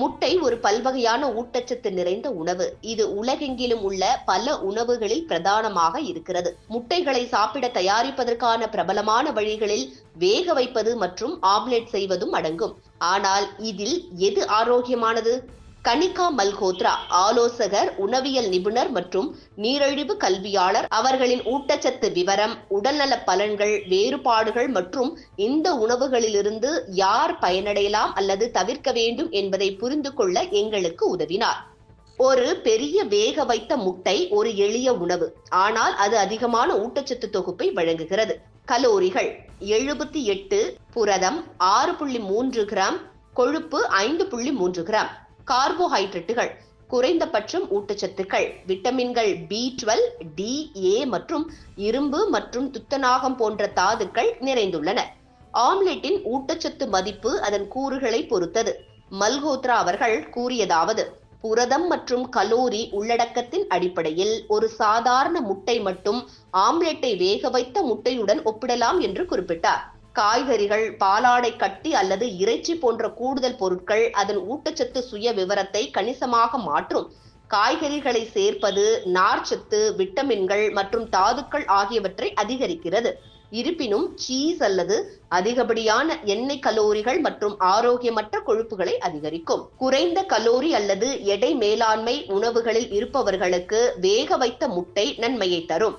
முட்டை ஒரு பல்வகையான ஊட்டச்சத்து நிறைந்த உணவு. இது உலகெங்கிலும் உள்ள பல உணவுகளில் பிரதானமாக இருக்கிறது. முட்டைகளை சாப்பிட தயாரிப்பதற்கான பிரபலமான வழிகளில் வேக வைப்பது மற்றும் ஆம்லெட் செய்வதும் அடங்கும். ஆனால் இதில் எது ஆரோக்கியமானது? கனிகா மல்ஹோத்ரா ஆலோசகர் உணவியல் நிபுணர் மற்றும் நீரிழிவு கல்வியாளர். அவர்களின் ஊட்டச்சத்து விவரம் உடல்நல பலன்கள் வேறுபாடுகள் மற்றும் இந்த உணவுகளிலிருந்து யார் பயனடையலாம் அல்லது தவிர்க்க வேண்டும் என்பதை புரிந்து கொள்ள எங்களுக்கு உதவினார். ஒரு பெரிய வேக வைத்த முட்டை ஒரு எளிய உணவு. ஆனால் அது அதிகமான ஊட்டச்சத்து தொகுப்பை வழங்குகிறது. கலோரிகள் எழுபத்தி எட்டு புரதம் ஆறு புள்ளி மூன்று கிராம் கொழுப்பு ஐந்து புள்ளி மூன்று கிராம். கார்போஹைட்ரேட்டுகள் குறைந்தபட்சம் ஊட்டச்சத்துக்கள் விட்டமின்கள் பி டுவெல் டி ஏ மற்றும் இரும்பு மற்றும் துத்தநாகம் போன்ற தாதுக்கள் நிறைந்துள்ளன. ஆம்லெட்டின் ஊட்டச்சத்து மதிப்பு அதன் கூறுகளை பொறுத்தது. மல்ஹோத்ரா அவர்கள் கூறியதாவது புரதம் மற்றும் கலோரி உள்ளடக்கத்தின் அடிப்படையில் ஒரு சாதாரண முட்டை மட்டும் ஆம்லெட்டை வேக வைத்த முட்டையுடன் ஒப்பிடலாம் என்று குறிப்பிட்டார். காய்கறிகள் பாலாடை கட்டி அல்லது இறைச்சி போன்ற கூடுதல் பொருட்கள் அதன் ஊட்டச்சத்து சுய விவரத்தை கணிசமாக மாற்றும். காய்கறிகளை சேர்ப்பது நார்ச்சத்து விட்டமின்கள் மற்றும் தாதுக்கள் ஆகியவற்றை அதிகரிக்கிறது. இருப்பினும் சீஸ் அல்லது அதிகப்படியான எண்ணெய் கலோரிகள் மற்றும் ஆரோக்கியமற்ற கொழுப்புகளை அதிகரிக்கும். குறைந்த கலோரி அல்லது எடை மேலாண்மை உணவுகளில் இருப்பவர்களுக்கு வேக வைத்த முட்டை நன்மையை தரும்.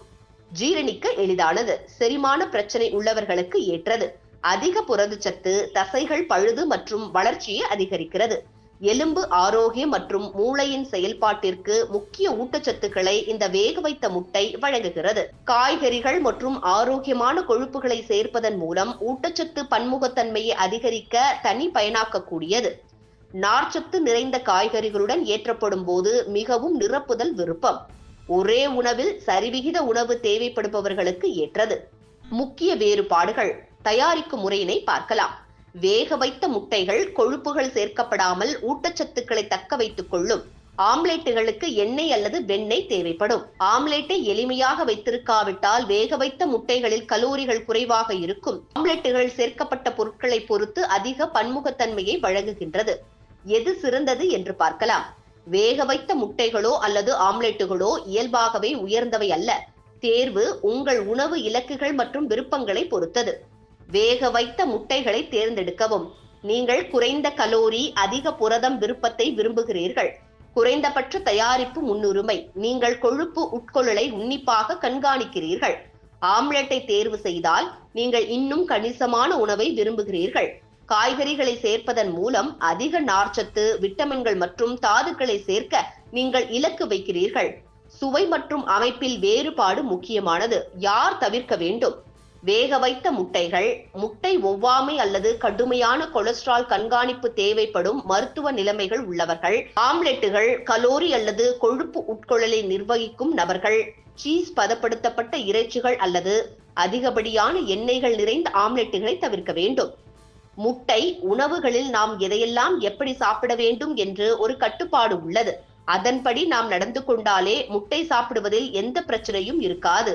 ஜீரணிக்க எளிதானது. செரிமான பிரச்சனை உள்ளவர்களுக்கு ஏற்றது. அதிக புரதச்சத்து தசைகள் பழுது மற்றும் வளர்ச்சியை அதிகரிக்கிறது. எலும்பு ஆரோக்கியம் மற்றும் மூளையின் செயல்பாட்டிற்கு முக்கிய ஊட்டச்சத்துக்களை இந்த வேக வைத்த முட்டை வழங்குகிறது. காய்கறிகள் மற்றும் ஆரோக்கியமான கொழுப்புகளை சேர்ப்பதன் மூலம் ஊட்டச்சத்து பன்முகத்தன்மையை அதிகரிக்க தனி பயனாக்கக்கூடியது. நார்ச்சத்து நிறைந்த காய்கறிகளுடன் ஏற்றப்படும் போது மிகவும் நிரப்புதல் விருப்பம். ஒரே உணவில் சரிவிகித உணவு தேவைப்படுபவர்களுக்கு ஏற்றது. முக்கிய வேறுபாடுகள். தயாரிக்கும் முறையினை பார்க்கலாம். வேக வைத்த முட்டைகள் கொழுப்புகள் சேர்க்கப்படாமல் ஊட்டச்சத்துக்களை தக்க வைத்துக் கொள்ளும். ஆம்லேட்டுகளுக்கு எண்ணெய் அல்லது வெண்ணெய் தேவைப்படும். ஆம்லேட்டை எளிமையாக வைத்திருக்காவிட்டால் வேக வைத்த முட்டைகளில் கலோரிகள் குறைவாக இருக்கும். ஆம்லெட்டுகள் சேர்க்கப்பட்ட பொருட்களை பொறுத்து அதிக பன்முகத்தன்மையை வழங்குகின்றது. எது சிறந்தது என்று பார்க்கலாம். வேக வைத்த முட்டைகளோ அல்லது ஆம்லெட்டுகளோ இயல்பாகவே உயர்ந்தவை அல்ல. தேர்வு உங்கள் உணவு இலக்குகள் மற்றும் விருப்பங்களை பொறுத்தது. வேக வைத்த முட்டைகளை தேர்ந்தெடுக்கவும். நீங்கள் குறைந்த கலோரி அதிக புரதம் விருப்பத்தை விரும்புகிறீர்கள். குறைந்தபட்ச தயாரிப்பு முன்னுரிமை. நீங்கள் கொழுப்பு உட்கொள்ளலை உன்னிப்பாக கண்காணிக்கிறீர்கள். ஆம்லெட்டை தேர்வு செய்தால் நீங்கள் இன்னும் கணிசமான உணவை விரும்புகிறீர்கள். காய்கறிகளை சேர்ப்பதன் மூலம் அதிக நார்ச்சத்து விட்டமின்கள் மற்றும் தாதுக்களை சேர்க்க நீங்கள் இலக்கு வைக்கிறீர்கள். சுவை மற்றும் அமைப்பில் வேறுபாடு முக்கியமானது. யார் தவிர்க்க வேண்டும்? வேக வைத்த முட்டைகள் முட்டை ஒவ்வாமை அல்லது கடுமையான கொலஸ்ட்ரால் கண்காணிப்பு தேவைப்படும் மருத்துவ நிலைமைகள் உள்ளவர்கள் ஆம்லெட்டுகள் கலோரி அல்லது கொழுப்பு உட்கொள்ளலை நிர்வகிக்கும் நபர்கள் சீஸ் பதப்படுத்தப்பட்ட இறைச்சிகள் அல்லது அதிகப்படியான எண்ணெய்கள் நிறைந்த ஆம்லெட்டுகளை தவிர்க்க வேண்டும். முட்டை உணவுகளில் நாம் எதையெல்லாம் எப்படி சாப்பிட வேண்டும் என்று ஒரு கட்டுப்பாடு உள்ளது. அதன்படி நாம் நடந்து கொண்டாலே முட்டை சாப்பிடுவதில் எந்த பிரச்சனையும் இருக்காது.